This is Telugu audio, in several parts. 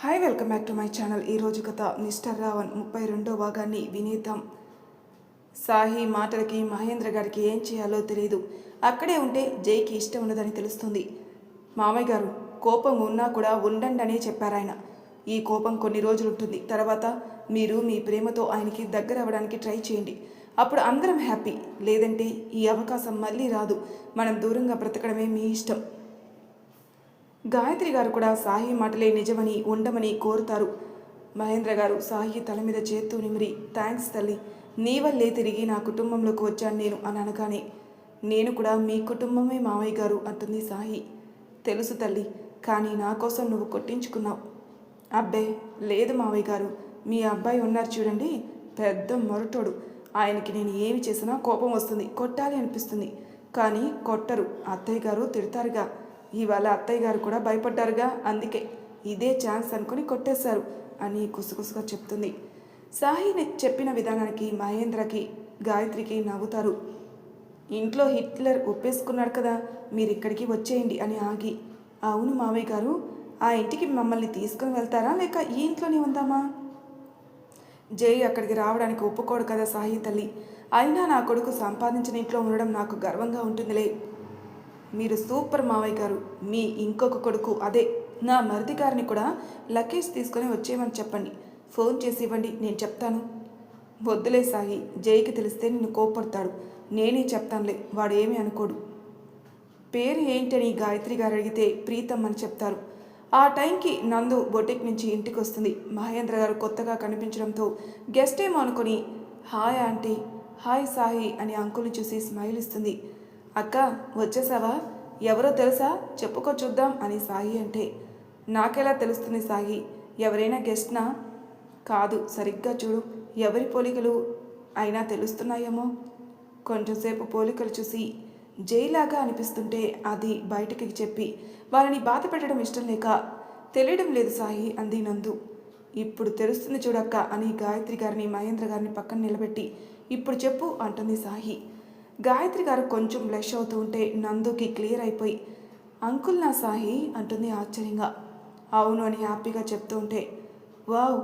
Hi welcome back to my channel ఈరోజు కథ మిస్టర్ రావణ్ ముప్పై రెండో భాగాన్ని వినేద్దాం. సాహి మాటలకి మహేంద్ర గారికి ఏం చేయాలో తెలియదు అక్కడే ఉంటే జైకి ఇష్టం ఉండదని తెలుస్తుంది. మామయ్య గారు కోపం ఉన్నా కూడా ఉండండి అనే చెప్పారు ఆయన. ఈ కోపం కొన్ని రోజులు ఉంటుంది. తర్వాత మీరు మీ ప్రేమతో ఆయనకి దగ్గర అవ్వడానికి ట్రై చేయండి. అప్పుడు అందరం హ్యాపీ. లేదంటే ఈ అవకాశం మళ్ళీ రాదు. మనం దూరంగా బ్రతకడమే మీ ఇష్టం. గాయత్రి గారు కూడా సాహి మాటలే నిజమని ఉండమని కోరుతారు. మహేంద్ర గారు సాహి తల మీద చేత్తూ నిమిరి థ్యాంక్స్ తల్లి నీ వల్లే తిరిగి నా కుటుంబంలోకి వచ్చాను నేను అని అనగానే నేను కూడా మీ కుటుంబమే మావయ్య గారు అంటుంది సాహి తెలుసు తల్లి కానీ నా కోసం నువ్వు కొట్టించుకున్నావు. అబ్బే లేదు మావయ్య గారు మీ అబ్బాయి ఉన్నారు చూడండి పెద్ద మొరటోడు. ఆయనకి నేను ఏమి చేసినా కోపం వస్తుంది కొట్టాలి అనిపిస్తుంది. కానీ కొట్టరు అత్తయ్య గారు తిడతారుగా. ఇవాళ అత్తయ్య గారు కూడా భయపడ్డారుగా అందుకే ఇదే ఛాన్స్ అనుకుని కొట్టేశారు అని కుసుకుసుగా చెప్తుంది. సాహిని చెప్పిన విధానానికి మహేంద్రకి గాయత్రికి నవ్వుతారు. ఇంట్లో హిట్లర్ ఒప్పేసుకున్నాడు కదా మీరు ఇక్కడికి వచ్చేయండి అని ఆగి అవును మావయ్య గారు ఆ ఇంటికి మమ్మల్ని తీసుకుని వెళ్తారా లేక ఈ ఇంట్లోనే ఉందామా? జై అక్కడికి రావడానికి ఒప్పుకోడు కదా సాహి తల్లి. అయినా నా కొడుకు సంపాదించిన ఇంట్లో ఉండడం నాకు గర్వంగా ఉంటుందిలే. మీరు సూపర్ మావయ్య గారు మీ ఇంకొక కొడుకు అదే నా మరిది గారిని కూడా లగేజ్ తీసుకొని వచ్చేయమని చెప్పండి. ఫోన్ చేసి ఇవ్వండి నేను చెప్తాను. వద్దులే సాయి జైకి తెలిస్తే నిన్ను కోపడతాడు నేనే చెప్తానులే వాడు ఏమీ అనుకోడు. పేరు ఏంటని గాయత్రి గారు అడిగితే ప్రీతమ్ అని చెప్తారు. ఆ టైంకి నందు బొటిక్ నుంచి ఇంటికి వస్తుంది మహేంద్ర గారు కొత్తగా కనిపించడంతో గెస్ట్ ఏమో అనుకుని హాయ్ ఆంటీ హాయ్ సాయి అని అంకుల్ని చూసి స్మైల్ ఇస్తుంది. అక్క వచ్చేసావా? ఎవరో తెలుసా? చెప్పుకో చూద్దాం అని సాయి అంటే. నాకెలా తెలుస్తుంది సాయి? ఎవరైనా గెస్ట్నా? కాదు సరిగ్గా చూడు. ఎవరి పోలికలు అయినా తెలుస్తున్నాయేమో? కొంచెంసేపు పోలికలు చూసి జైలాగా అనిపిస్తుంటే అది బయటకి చెప్పి వాళ్ళని బాధ పెట్టడం ఇష్టం లేక తెలియడం లేదు సాయి అంది నందు. ఇప్పుడు తెలుస్తుంది చూడక్క అని గాయత్రి గారిని మహేంద్ర గారిని పక్కన నిలబెట్టి ఇప్పుడు చెప్పు అంటుంది సాయి. గాయత్రి గారు కొంచెం బ్లష్ అవుతూ ఉంటే నందుకి క్లియర్ అయిపోయి అంకుల్ నా సాహి అంటుంది ఆశ్చర్యంగా. అవును అని హ్యాపీగా చెప్తూ ఉంటే wow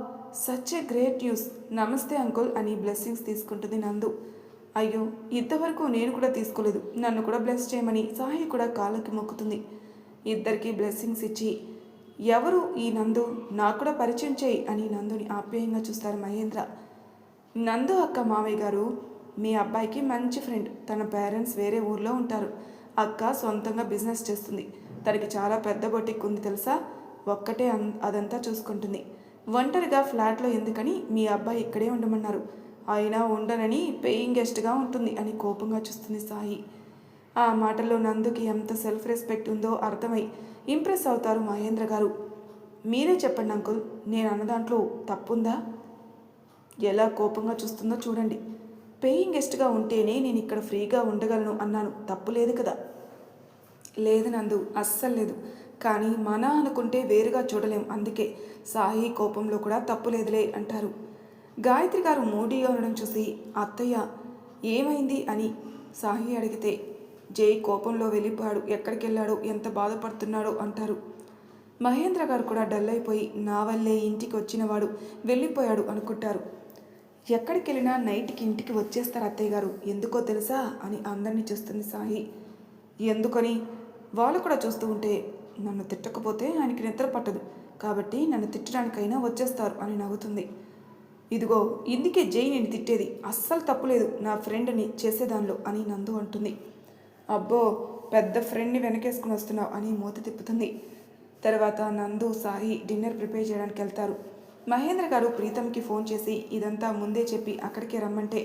such a great news. నమస్తే అంకుల్ అని బ్లెస్సింగ్స్ తీసుకుంటుంది నందు. అయ్యో ఇంతవరకు నేను కూడా తీసుకోలేదు. నన్ను కూడా బ్లెస్ చేయమని సాహి కూడా కాళ్ళకి మొక్కుతుంది. ఇద్దరికి బ్లెస్సింగ్స్ ఇచ్చి ఎవరు ఈ నందు? నాకు కూడా పరిచయం చేయి అని నందుని ఆప్యాయంగా చూస్తారు మహేంద్ర. నందు అక్క మావయ్య గారు మీ అబ్బాయికి మంచి ఫ్రెండ్. తన పేరెంట్స్ వేరే ఊర్లో ఉంటారు. అక్క సొంతంగా బిజినెస్ చేస్తుంది. తనకి చాలా పెద్ద బొటిక్ ఉంది తెలుసా? ఒక్కటే అన్ అదంతా చూసుకుంటుంది. ఒంటరిగా ఫ్లాట్లో ఎందుకని మీ అబ్బాయి ఇక్కడే ఉండమన్నారు. అయినా ఉండనని పేయింగ్ గెస్ట్గా ఉంటుంది అని కోపంగా చూస్తుంది సాయి. ఆ మాటల్లో నందుకి ఎంత సెల్ఫ్ రెస్పెక్ట్ ఉందో అర్థమై ఇంప్రెస్ అవుతారు మహేంద్ర గారు. మీరే చెప్పండి అంకుల్ నేను అన్న దాంట్లో తప్పుందా? ఎలా కోపంగా చూస్తుందో చూడండి. పేయింగ్ గెస్ట్గా ఉంటేనే నేను ఇక్కడ ఫ్రీగా ఉండగలను అన్నాను. తప్పు లేదు కదా? లేదు నందు అస్సలు లేదు. కానీ మన అనుకుంటే వేరుగా చూడలేం. అందుకే సాయి కోపంలో కూడా తప్పు లేదులే అంటారు. గాయత్రి గారు మూడీగా ఉండడం చూసి అత్తయ్య ఏమైంది? అని సాహి అడిగితే జై కోపంలో వెళ్ళిపోయాడు. ఎక్కడికి వెళ్ళాడో ఎంత బాధపడుతున్నాడో? అంటారు. మహేంద్ర గారు కూడా డల్ అయిపోయి నా వల్లే ఇంటికి వచ్చినవాడు వెళ్ళిపోయాడు అనుకుంటారు. ఎక్కడికి వెళ్ళినా నైట్కి ఇంటికి వచ్చేస్తారు అత్తయ్య గారు. ఎందుకో తెలుసా అని అందరినీ చూస్తుంది సాయి. ఎందుకని? వాళ్ళు కూడా చూస్తూ ఉంటే నన్ను తిట్టకపోతే ఆయనకి నిద్ర పట్టదు. కాబట్టి నన్ను తిట్టడానికైనా వచ్చేస్తారు అని నవ్వుతుంది. ఇదిగో ఇందుకే జై నేను తిట్టేది. అస్సలు తప్పులేదు నా ఫ్రెండ్ని చేసేదానిలో అని నందు అంటుంది. అబ్బో పెద్ద ఫ్రెండ్ని వెనకేసుకుని వస్తున్నావు అని మూత తిప్పుతుంది. తర్వాత నందు సాయి డిన్నర్ ప్రిపేర్ చేయడానికి వెళ్తారు మహేంద్ర గారు ప్రీతంకి ఫోన్ చేసి ఇదంతా ముందే చెప్పి అక్కడికే రమ్మంటే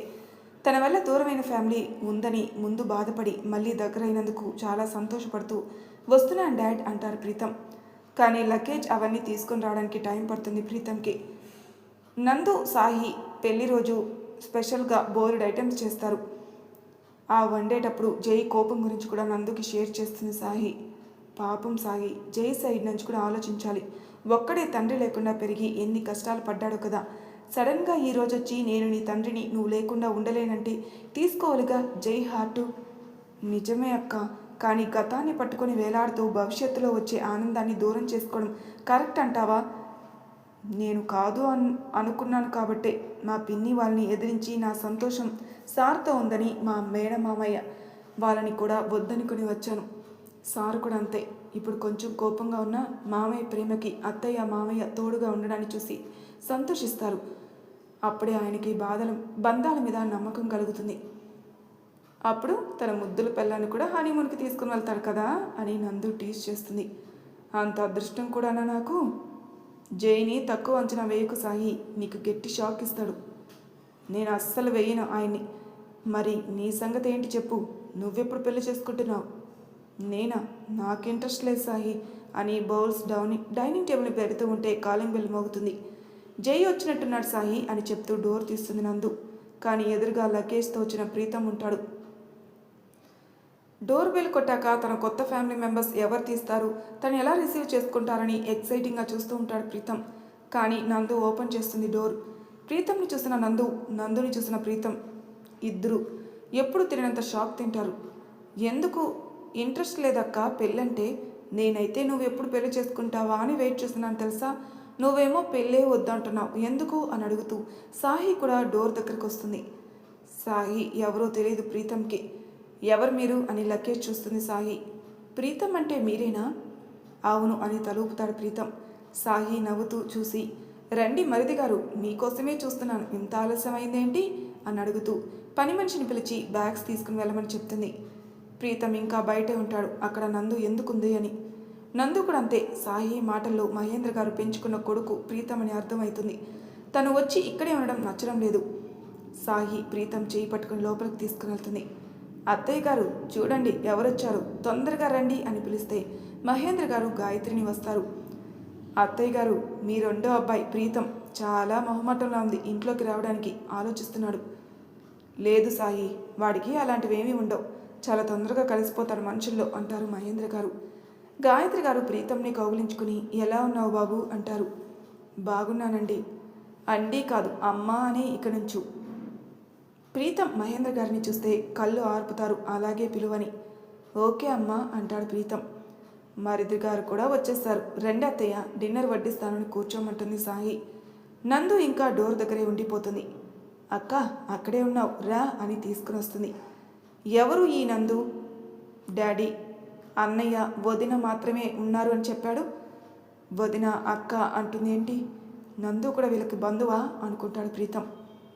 తన వల్ల దూరమైన ఫ్యామిలీ ఉందని ముందు బాధపడి మళ్ళీ దగ్గరైనందుకు చాలా సంతోషపడుతూ వస్తున్నాను డాడ్ అంటారు ప్రీతం. కానీ లగేజ్ అవన్నీ తీసుకుని రావడానికి టైం పడుతుంది ప్రీతంకి. నందు సాహి పెళ్ళి రోజు స్పెషల్గా బోర్డ్ ఐటమ్స్ చేస్తారు. ఆ వండేటప్పుడు జై కోపం గురించి కూడా నందుకి షేర్ చేస్తుంది సాహి. పాపం సాహి జై సైడ్ నుంచి కూడా ఆలోచించాలి. ఒక్కడే తండ్రి లేకుండా పెరిగి ఎన్ని కష్టాలు పడ్డాడు కదా. సడన్గా ఈ రోజు వచ్చి నేను నీ తండ్రిని నువ్వు లేకుండా ఉండలేనంటే తీసుకోవాలిగా జై హార్టు. నిజమే అక్క కానీ గతాన్ని పట్టుకొని వేలాడుతూ భవిష్యత్తులో వచ్చే ఆనందాన్ని దూరం చేసుకోవడం కరెక్ట్ అంటావా? నేను కాదు అన్ అనుకున్నాను కాబట్టే మా పిన్ని వాళ్ళని ఎదిరించి నా సంతోషం సార్తో ఉందని మా మేడమామయ్య వాళ్ళని కూడా వద్దనుకుని వచ్చాను. సారు కూడా అంతే. ఇప్పుడు కొంచెం కోపంగా ఉన్న మామయ్య ప్రేమకి అత్తయ్య మామయ్య తోడుగా ఉండడాన్ని చూసి సంతోషిస్తారు. అప్పుడే ఆయనకి బాధల బంధాల మీద నమ్మకం కలుగుతుంది. అప్పుడు తన ముద్దుల పిల్లాన్ని కూడా హనీమూన్కి తీసుకుని వెళ్తాడు కదా అని నందు టీజ్ చేస్తుంది. అంత అదృష్టం కూడానా నాకు? జైని తక్కువ అంచనా వేయకు సాయి. నీకు గట్టి షాక్ ఇస్తాడు. నేను అస్సలు వేయను ఆయన్ని. మరి నీ సంగతి ఏంటి చెప్పు. నువ్వెప్పుడు పెళ్ళి చేసుకుంటున్నావు? నేనా? నాకు ఇంట్రెస్ట్ లేదు సాహి. అని బౌల్స్ డౌనింగ్ డైనింగ్ టేబుల్ని పెడుతూ ఉంటే కాలింగ్ బెల్ మోగుతుంది. జై వచ్చినట్టున్నాడు సాహి అని చెప్తూ డోర్ తీస్తుంది నందు. కానీ ఎదురుగా లగేజ్తో వచ్చిన ప్రీతం ఉంటాడు. డోర్ బెల్ కొట్టాక తన కొత్త ఫ్యామిలీ మెంబర్స్ ఎవరు తీస్తారు? తను ఎలా రిసీవ్ చేసుకుంటారని ఎక్సైటింగ్గా చూస్తూ ఉంటాడు ప్రీతం. కానీ నందు ఓపెన్ చేస్తుంది డోర్. ప్రీతంని చూసిన నందు నందుని చూసిన ప్రీతం. ఇద్దరు ఎప్పుడు తినంత షాక్ తింటారు. ఎందుకు? ఇంట్రెస్ట్ లేదక్క పెళ్ళంటే నేనైతే నువ్వు ఎప్పుడు పెళ్ళి చేసుకుంటావా అని వెయిట్ చేస్తున్నాను తెలుసా? నువ్వేమో పెళ్ళే వద్దంటున్నావు. ఎందుకు? అని అడుగుతూ సాహి కూడా డోర్ దగ్గరకు వస్తుంది. సాహి ఎవరో తెలియదు ప్రీతంకి. ఎవరు మీరు? అని లగేజ్ చూస్తుంది సాహి ప్రీతం అంటే మీరేనా? అవును అని తలుపుతాడు ప్రీతం. సాహి నవ్వుతూ చూసి రండి మరిది గారు మీకోసమే చూస్తున్నాను. ఇంత ఆలస్యం అని అడుగుతూ పని మనిషిని పిలిచి బ్యాగ్స్ తీసుకుని వెళ్ళమని చెప్తుంది. ప్రీతం ఇంకా బయటే ఉంటాడు. అక్కడ నందు ఎందుకుంది అని. నందు కూడా అంతే. సాహి మాటల్లో మహేంద్ర గారు పెంచుకున్న కొడుకు ప్రీతం అని అర్థమవుతుంది తను వచ్చి ఇక్కడే ఉండడం నచ్చడం లేదు. సాహి ప్రీతం చేయి పట్టుకుని లోపలికి తీసుకుని వెళ్తుంది. అత్తయ్య గారు చూడండి ఎవరొచ్చారు? తొందరగా రండి అని పిలిస్తే మహేంద్ర గారు గాయత్రిని వస్తారు. అత్తయ్య గారు మీ రెండో అబ్బాయి ప్రీతం చాలా మొహమాటంలో ఉంది. ఇంట్లోకి రావడానికి ఆలోచిస్తున్నాడు. లేదు సాయి వాడికి అలాంటివేమీ ఉండవు. చాలా తొందరగా కలిసిపోతాడు మనుషుల్లో అంటారు మహేంద్ర గారు. గాయత్రి గారు ప్రీతంని కౌగులించుకుని ఎలా ఉన్నావు బాబు? అంటారు. బాగున్నానండి. అండి కాదు అమ్మా అనే ఇక్కడి నుంచు. ప్రీతం మహేంద్ర గారిని చూస్తే కళ్ళు ఆర్పుతారు అలాగే పిలువని. ఓకే అమ్మా అంటాడు ప్రీతం. మరిది గారు కూడా వచ్చేస్తారు. రెండు అత్తయ్య డిన్నర్ వడ్డిస్తానని కూర్చోమంటుంది సాయి. నందు ఇంకా డోర్ దగ్గరే ఉండిపోతుంది. అక్క అక్కడే ఉన్నావు రా అని తీసుకుని వస్తుంది. ఎవరు ఈ నందు? డాడీ అన్నయ్య వదిన మాత్రమే ఉన్నారు అని చెప్పాడు. వదిన అక్క అంటుంది ఏంటి? నందు కూడా వీళ్ళకి బంధువా? అనుకుంటాడు ప్రీతం.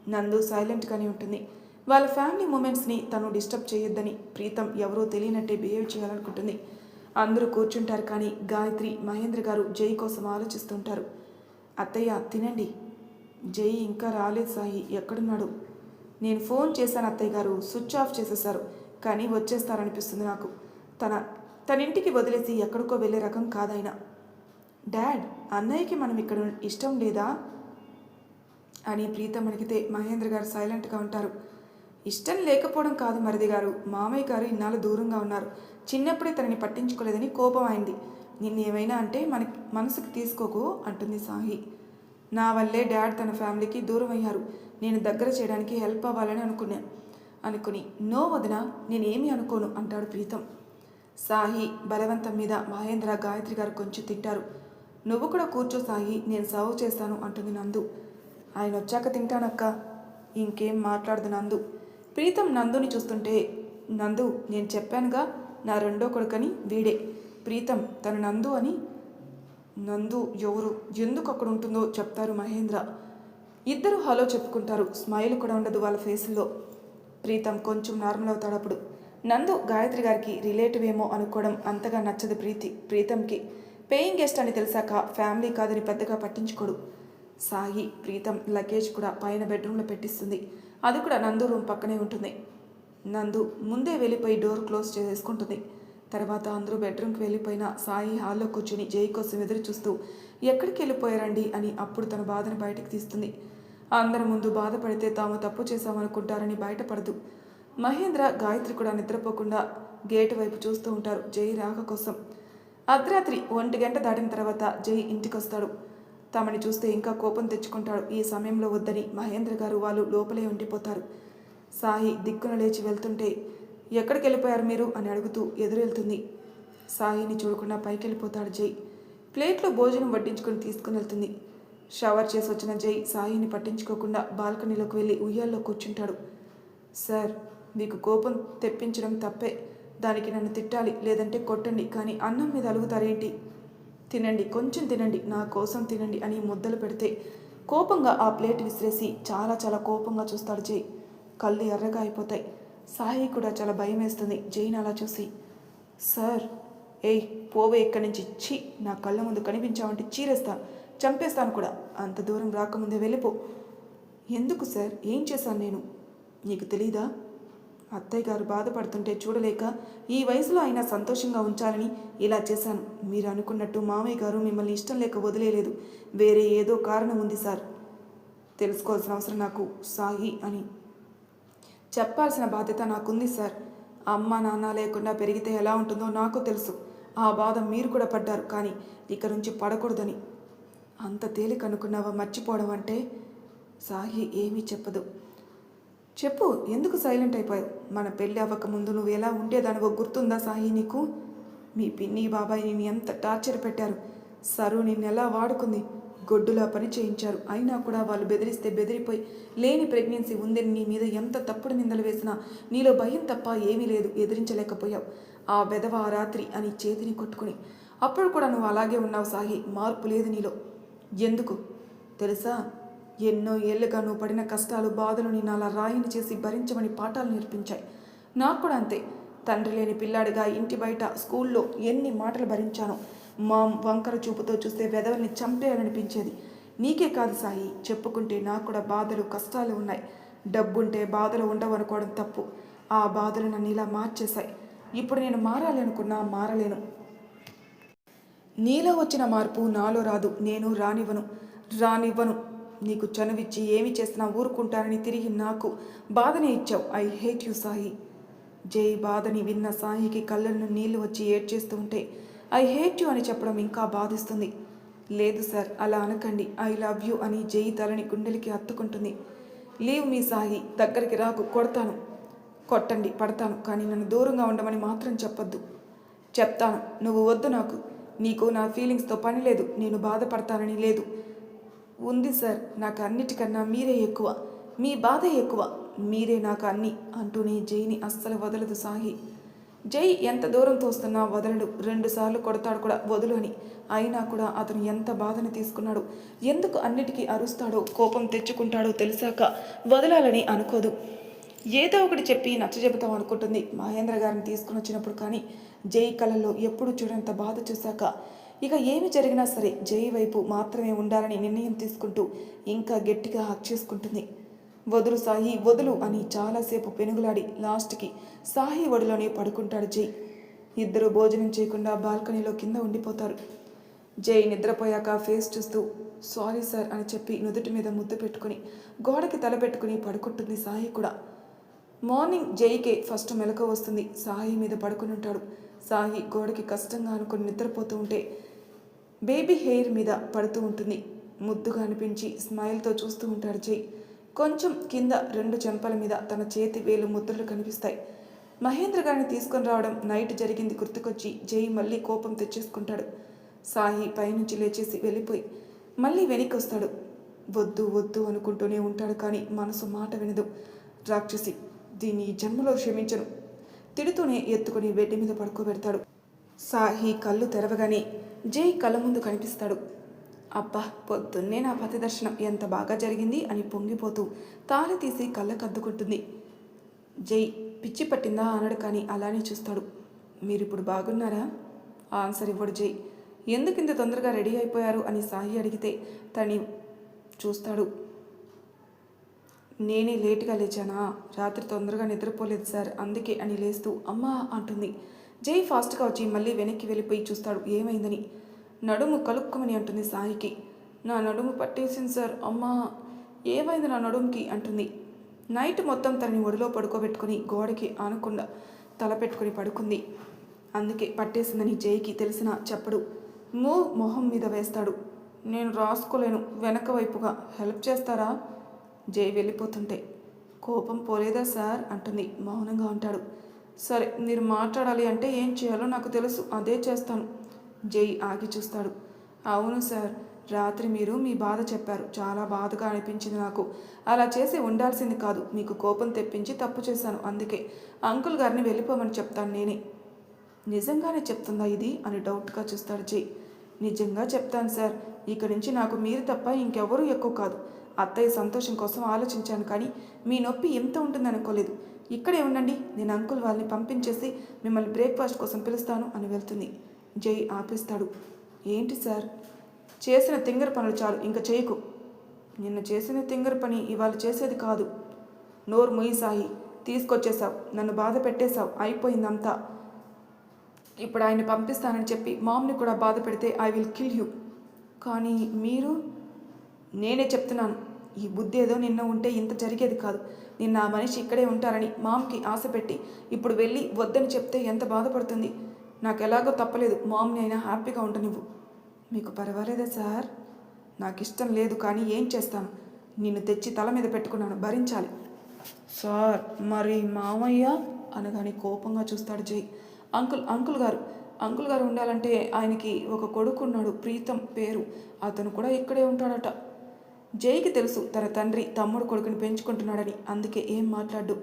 నందు సైలెంట్గానే ఉంటుంది. వాళ్ళ ఫ్యామిలీ మూమెంట్స్ని తను డిస్టర్బ్ చేయొద్దని ప్రీతం ఎవరో తెలియనట్టే బిహేవ్ చేయాలనుకుంటుంది. అందరూ కూర్చుంటారు కానీ గాయత్రి మహేంద్ర గారు జై కోసం ఆలోచిస్తుంటారు. అత్తయ్య తినండి. జై ఇంకా రాలేదు సాయి. ఎక్కడున్నాడు? నేను ఫోన్ చేశాను అత్తయ్య గారు స్విచ్ ఆఫ్ చేసేశారు కానీ వచ్చేస్తారనిపిస్తుంది నాకు. తన తన ఇంటికి వదిలేసి ఎక్కడికో వెళ్ళే రకం కాదాయన డాడ్ అన్నయ్యకి మనం ఇక్కడ ఇష్టం లేదా? అని ప్రీతం అడిగితే మహేంద్ర గారు సైలెంట్గా ఉంటారు. ఇష్టం లేకపోవడం కాదు మరిది గారు. మామయ్య గారు ఇన్నాళ్ళు దూరంగా ఉన్నారు. చిన్నప్పుడే తనని పట్టించుకోలేదని కోపం అయింది. నిన్నేమైనా అంటే మన మనసుకు తీసుకోకు అంటుంది సాహి. నా వల్లే డాడ్ తన ఫ్యామిలీకి దూరం అయ్యారు నేను దగ్గర చేయడానికి హెల్ప్ అవ్వాలని అనుకున్నాను అనుకుని నో వదిన నేనేమి అనుకోను అంటాడు ప్రీతం. సాహి బలవంతం మీద మహేంద్ర గాయత్రి గారు కొంచెం తింటారు నువ్వు కూడా కూర్చో సాహి నేను సర్వ్ చేస్తాను అంటుంది నందు. ఆయన వచ్చాక తింటానక్క ఇంకేం మాట్లాడదు నందు. ప్రీతం నందుని చూస్తుంటే నందు నేను చెప్పానుగా నా రెండో కొడుకని వీడే. ప్రీతం తన నందు అని నందు ఎవరు ఎందుకు అక్కడ ఉంటుందో చెప్తారు మహేంద్ర. ఇద్దరు హలో చెప్పుకుంటారు. స్మైల్ కూడా ఉండదు వాళ్ళ ఫేస్లో ప్రీతం కొంచెం నార్మల్ అవుతాడు అప్పుడు. నందు గాయత్రి గారికి రిలేటివ్ ఏమో అనుకోవడం అంతగా నచ్చదు ప్రీతి. ప్రీతంకి పేయింగ్ గెస్ట్ అని తెలిసాక ఫ్యామిలీ కాదని పెద్దగా పట్టించుకోడు. సాయి ప్రీతం లగేజ్ కూడా పైన బెడ్రూమ్లో పెట్టిస్తుంది. అది కూడా నందు రూమ్ పక్కనే ఉంటుంది. నందు ముందే వెళ్ళిపోయి డోర్ క్లోజ్ చేసేసుకుంటుంది తర్వాత అందరూ బెడ్రూమ్కి వెళ్ళిపోయిన సాయి హాల్లో కూర్చుని జై కోసం ఎదురు చూస్తూ ఎక్కడికి వెళ్ళిపోయారండి? అని అప్పుడు తన బాధను బయటకు తీస్తుంది. అందరి ముందు బాధపడితే తాము తప్పు చేశామనుకుంటారని బయటపడదు. మహేంద్ర గాయత్రి కూడా నిద్రపోకుండా గేటు వైపు చూస్తూ ఉంటారు జై రాక కోసం. అర్ధరాత్రి ఒంటి గంట దాటిన తర్వాత జై ఇంటికొస్తాడు. తమని చూస్తే ఇంకా కోపం తెచ్చుకుంటాడు. ఈ సమయంలో వద్దని మహేంద్ర గారు వాళ్ళు లోపలే ఉండిపోతారు. సాయి దిక్కున లేచి వెళ్తుంటే ఎక్కడికి వెళ్ళిపోయారు మీరు? అని అడుగుతూ ఎదురు వెళ్తుంది సాయిని చూడకుండా పైకి వెళ్ళిపోతాడు జై. ప్లేట్లో భోజనం వడ్డించుకుని తీసుకుని వెళ్తుంది. షవర్ చేసి వచ్చిన జై సాయిని పట్టించుకోకుండా బాల్కనీలోకి వెళ్ళి ఉయ్యాల్లో కూర్చుంటాడు. సార్ మీకు కోపం తెప్పించడం తప్పే. దానికి నన్ను తిట్టాలి లేదంటే కొట్టండి కానీ అన్నం మీద అలుగుతారేంటి? తినండి కొంచెం తినండి నా కోసం తినండి అని ముద్దలు పెడితే కోపంగా ఆ ప్లేట్ విసిరేసి చాలా చాలా కోపంగా చూస్తాడు జై. కళ్ళు ఎర్రగా అయిపోతాయి. సాయి కూడా చాలా భయం వేస్తుంది జైన్ అలా చూసి. సార్ ఏయ్ పోవే ఇక్కడి నుంచి. ఛీ నా కళ్ళ ముందు కనిపించావంటే చీరేస్తాను చంపేస్తాను కూడా. అంత దూరం రాకముందే వెళ్ళిపో. ఎందుకు సార్? ఏం చేశాను నేను? నీకు తెలీదా? అత్తయ్య గారు బాధపడుతుంటే చూడలేక ఈ వయసులో అయినా సంతోషంగా ఉంచాలని ఇలా చేశాను. మీరు అనుకున్నట్టు మామయ్య గారు మిమ్మల్ని ఇష్టం లేక వదిలేయలేదు వేరే ఏదో కారణం ఉంది సార్. తెలుసుకోవాల్సిన అవసరం నాకు. సాహి అని. చెప్పాల్సిన బాధ్యత నాకుంది సార్. అమ్మ నాన్న లేకుండా పెరిగితే ఎలా ఉంటుందో నాకు తెలుసు. ఆ బాధ మీరు కూడా పడ్డారు కానీ ఇక నుంచి పడకూడదని. అంత తేలిక అనుకున్నావా మర్చిపోవడం అంటే? సాహి ఏమీ చెప్పదు. చెప్పు ఎందుకు సైలెంట్ అయిపోయావు? మన పెళ్ళి అవ్వక ముందు నువ్వు ఎలా ఉండేదానివో గుర్తుందా సాహి నీకు? మీ పిన్ని బాబాయ్ నేను ఎంత టార్చర్ పెట్టారు. సరు నిన్ను ఎలా వాడుకుంది? గొడ్డులా పని చేయించారు. అయినా కూడా వాళ్ళు బెదిరిస్తే బెదిరిపోయి లేని ప్రెగ్నెన్సీ ఉందని నీ మీద ఎంత తప్పుడు నిందలు వేసినా నీలో భయం తప్ప ఏమీ లేదు. ఎదిరించలేకపోయావు. ఆ బెదవ ఆ రాత్రి అని చేతిని కొట్టుకుని. అప్పుడు కూడా నువ్వు అలాగే ఉన్నావు సాహి. మార్పు లేదు నీలో. ఎందుకు? తెలుసా? ఎన్నో ఏళ్ళుగా నువ్వు పడిన కష్టాలు బాధలు నేను అలా రాయిని చేసి భరించమని పాఠాలు నేర్పించాయి. నాకు కూడా అంతే. తండ్రి లేని పిల్లాడిగా ఇంటి బయట స్కూల్లో ఎన్ని మాటలు భరించాను మా వంకర చూపుతో చూస్తే వెదవల్ని చంపేయాలనిపించేది. నీకే కాదు సాయి చెప్పుకుంటే నాకు కూడా బాధలు కష్టాలు ఉన్నాయి. డబ్బుంటే బాధలు ఉండవు అనుకోవడం తప్పు. ఆ బాధలు నన్ను ఇలా మార్చేశాయి. ఇప్పుడు నేను మారాలి అనుకున్నా మారలేను. నీలో వచ్చిన మార్పు నాలో రాదు నేను రానివ్వను. రానివ్వను. నీకు చనువిచ్చి ఏమి చేసినా ఊరుకుంటానని తిరిగి నాకు బాధనే ఇచ్చావు. I hate you Sai. Jai బాధని విన్న సాయికి కళ్ళను నీళ్ళు వచ్చి ఏడ్చేస్తూ ఉంటే ఐ హేట్ యు అని చెప్పడం ఇంకా బాధిస్తుంది. లేదు సార్ అలా అనకండి. ఐ లవ్ యూ అని జై తలని గుండెలకి హత్తుకుంటుంది లీవ్ మీ సాయి దగ్గరికి రాకు కొడతాను. కొట్టండి పడతాను కానీ నన్ను దూరంగా ఉండమని మాత్రం చెప్పొద్దు. చెప్తాను నువ్వు వద్దు నాకు. నీకు నా ఫీలింగ్స్తో పని లేదు నేను బాధపడతానని లేదు. ఉంది సార్ నాకు అన్నిటికన్నా మీరే ఎక్కువ మీ బాధ ఎక్కువ మీరే నాకు అన్ని అంటూనే జైని అస్సలు వదలదు సాహి. జై ఎంత దూరం తోస్తున్నా వదలడు రెండుసార్లు కొడతాడు కూడా వదులు అని. అయినా కూడా అతను ఎంత బాధను తీసుకున్నాడు ఎందుకు అన్నిటికీ అరుస్తాడో కోపం తెచ్చుకుంటాడో తెలిసాక వదలాలని అనుకోదు. ఏదో ఒకటి చెప్పి నచ్చజెబుతాం అనుకుంటుంది మహేంద్ర గారిని తీసుకుని వచ్చినప్పుడు కానీ జై కళల్లో ఎప్పుడు చూడంత బాధ చూశాక ఇక ఏమి జరిగినా సరే జై వైపు మాత్రమే ఉండాలని నిర్ణయం తీసుకుంటూ ఇంకా గట్టిగా హక్ చేసుకుంటుంది. వదులు సాయి వదులు అని చాలాసేపు పెనుగులాడి లాస్ట్కి సాహి ఒడిలోనే పడుకుంటాడు జై. ఇద్దరు భోజనం చేయకుండా బాల్కనీలో కింద ఉండిపోతారు. జై నిద్రపోయాక ఫేస్ చూస్తూ సారీ సార్ అని చెప్పి నుదుటి మీద ముద్దు పెట్టుకుని గోడకి తల పెట్టుకుని పడుకుంటుంది సాయి కూడా. మార్నింగ్ జైకే ఫస్ట్ మెలకు వస్తుంది. సాయి మీద పడుకుని ఉంటాడు. సాయి గోడకి కష్టంగా అనుకుని నిద్రపోతూ ఉంటే బేబీ హెయిర్ మీద పడుతూ ఉంటుంది. ముద్దుగా అనిపించి స్మైల్తో చూస్తూ ఉంటాడు జై. కొంచెం కింద రెండు చెంపల మీద తన చేతి వేలు ముద్రలు కనిపిస్తాయి. మహేంద్ర గారిని తీసుకొని రావడం నైట్ జరిగింది గుర్తుకొచ్చి జై మళ్ళీ కోపం తెచ్చేసుకుంటాడు. సాయి పైనుంచి లేచేసి వెళ్ళిపోయి మళ్ళీ వెనక్కి వస్తాడు వద్దు వద్దు అనుకుంటూనే ఉంటాడు కానీ మనసు మాట వినదు. రాక్షసి దీన్ని జన్మలో క్షమించను. తిడుతూనే ఎత్తుకుని బెడ్ మీద పడుకోబెడతాడు సాహి కళ్ళు తెరవగానే జై కళ్ళ ముందు కనిపిస్తాడు. అబ్బా పొద్దున్నే నా పతి దర్శనం ఎంత బాగా జరిగింది అని పొంగిపోతూ తాళి తీసి కళ్ళకద్దుకుంటుంది. జై పిచ్చి పట్టిందా అనడు కానీ అలానే చూస్తాడు. మీరిప్పుడు బాగున్నారా? ఆన్సర్ ఇవ్వడు జై. ఎందుకింత తొందరగా రెడీ అయిపోయారు అని సాహి అడిగితే తని చూస్తాడు. నేనే లేటుగా లేచానా? రాత్రి తొందరగా నిద్రపోలేదు సార్ అందుకే అని లేస్తూ అమ్మా అంటుంది. జై ఫాస్ట్గా వచ్చి మళ్ళీ వెనక్కి వెళ్ళిపోయి చూస్తాడు. ఏమైందని? నడుము కలుక్కుమని అంటుంది సాయికి. నా నడుము పట్టేసింది సార్ అమ్మా. ఏమైంది నా నడుముకి? అంటుంది. నైట్ మొత్తం తనని ఒడిలో పడుకోబెట్టుకుని గోడకి ఆనకుండా తల పెట్టుకుని పడుకుంది. అందుకే పట్టేసిందని జైకి తెలిసిన చెప్పడు. మూ మొహం మీద వేస్తాడు. నేను రాసుకోలేను. వెనక వైపుగా హెల్ప్ చేస్తారా? జై వెళ్ళిపోతుంటే. కోపం పోలేదా సార్? అంటుంది. మౌనంగా ఉంటాడు. సరే మీరు మాట్లాడాలి అంటే ఏం చేయాలో నాకు తెలుసు. అదే చేస్తాను. జై ఆగి చూస్తాడు. అవును సార్ రాత్రి మీరు మీ బాధ చెప్పారు. చాలా బాధగా అనిపించింది నాకు. అలా చేసి ఉండాల్సింది కాదు. మీకు కోపం తెప్పించి తప్పు చేశాను. అందుకే అంకుల్ గారిని వెళ్ళిపోమని చెప్తాను నేనే. నిజంగానే చెప్తుందా ఇది? అని డౌట్గా చూస్తాడు జై. నిజంగా చెప్తాను సార్. ఇక్కడి నుంచి నాకు మీరు తప్ప ఇంకెవరూ ఎక్కువ కాదు. అత్తయ్య సంతోషం కోసం ఆలోచించాను కానీ మీ నొప్పి ఎంత ఉంటుందనుకోలేదు ఇక్కడే ఉండండి నేను అంకుల్ వాళ్ళని పంపించేసి మిమ్మల్ని బ్రేక్ఫాస్ట్ కోసం పిలుస్తాను అని వెళ్తుంది. జై ఆపిస్తాడు. ఏంటి సార్? చేసిన తింగర పనులు చాలు ఇంకా చేయకు. నిన్న చేసిన తింగర పని ఇవాళ చేసేది కాదు. నోరు ముయిసాహి సాయి తీసుకొచ్చేసావు నన్ను బాధ పెట్టేశావు అయిపోయిందంతా. ఇప్పుడు ఆయన పంపిస్తానని చెప్పి మామ్ని కూడా బాధ పెడితే ఐ విల్ కిల్ యూ. కానీ మీరు? నేనే చెప్తున్నాను. ఈ బుద్ధి ఏదో నిన్న ఉంటే ఇంత జరిగేది కాదు. నిన్న ఆ మనిషి ఇక్కడే ఉంటారని మామ్కి ఆశ పెట్టి ఇప్పుడు వెళ్ళి వద్దని చెప్తే ఎంత బాధపడుతుంది? నాకు ఎలాగో తప్పలేదు. మామ్ని అయినా హ్యాపీగా ఉండనివ్వు మీకు పర్వాలేదా సార్? నాకు ఇష్టం లేదు కానీ ఏం చేస్తాను నిన్ను తెచ్చి తల మీద పెట్టుకున్నాను. భరించాలి. సార్ మరి మామయ్య? అనగానే కోపంగా చూస్తాడు జై. అంకుల్ అంకుల్ గారు. అంకుల్ గారు ఉండాలంటే ఆయనకి ఒక కొడుకు ఉన్నాడు ప్రీతం పేరు. అతను కూడా ఇక్కడే ఉంటాడట. జైకి తెలుసు తన తండ్రి తమ్ముడు కొడుకుని పెంచుకుంటున్నాడని అందుకే ఏం మాట్లాడు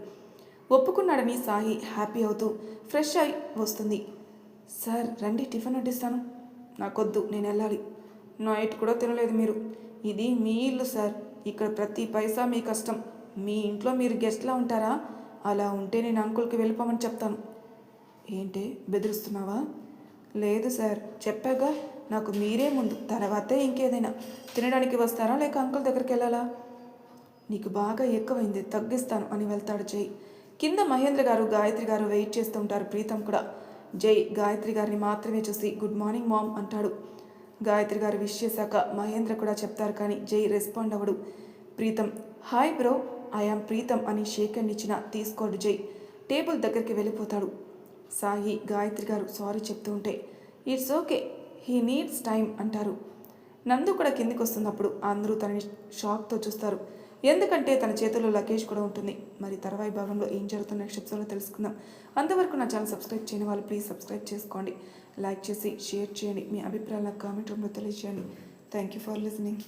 ఒప్పుకున్నాడని సాయి హ్యాపీ అవుతూ ఫ్రెష్ అయి వస్తుంది. సార్ రండి టిఫిన్ వడ్డిస్తాను. నాకొద్దు నేను వెళ్ళాలి. నైట్ కూడా తినలేదు మీరు. ఇది మీ ఇల్లు సార్. ఇక్కడ ప్రతి పైసా మీ కష్టం. మీ ఇంట్లో మీరు గెస్ట్లా ఉంటారా? అలా ఉంటే నేను అంకుల్కి వెళ్ళిపోమని చెప్తాను. ఏంటే బెదిరిస్తున్నావా? లేదు సార్ చెప్పాగా. నాకు మీరే ముందు తర్వాతే ఇంకేదైనా. తినడానికి వస్తారా లేక అంకుల్ దగ్గరికి వెళ్ళాలా? నీకు బాగా ఎక్కువైంది తగ్గిస్తాను అని వెళ్తాడు జై. కింద మహేంద్ర గారు గాయత్రి గారు వెయిట్ చేస్తుంటారు ప్రీతం కూడా. జై గాయత్రి గారిని మాత్రమే చూసి గుడ్ మార్నింగ్ మామ్ అంటాడు. గాయత్రి గారు విష్ చేశాక మహేంద్ర కూడా చెప్తారు కానీ Jai respond అవ్వడు. Preetam hi bro I am Preetam అని షేక్ ఇచ్చిన తీసుకోడు జై. టేబుల్ దగ్గరికి వెళ్ళిపోతాడు. సాయి గాయత్రి గారు సారీ చెప్తూ ఉంటే it's okay he needs time అంటారు. నందు కూడా కిందికి వస్తున్నప్పుడు అందరూ తనని షాక్తో చూస్తారు. ఎందుకంటే తన చేతిలో లగేజ్ కూడా ఉంటుంది. మరి తర్వాయి భాగంలో ఏం జరుగుతున్న నెక్స్ట్ తెలుసుకుందాం. అంతవరకు నా ఛానల్ సబ్స్క్రైబ్ చేయని వాళ్ళు ప్లీజ్ సబ్స్క్రైబ్ చేసుకోండి. లైక్ చేసి షేర్ చేయండి. మీ అభిప్రాయాలను కామెంట్ రూమ్లో తెలియజేయండి. Thank you for listening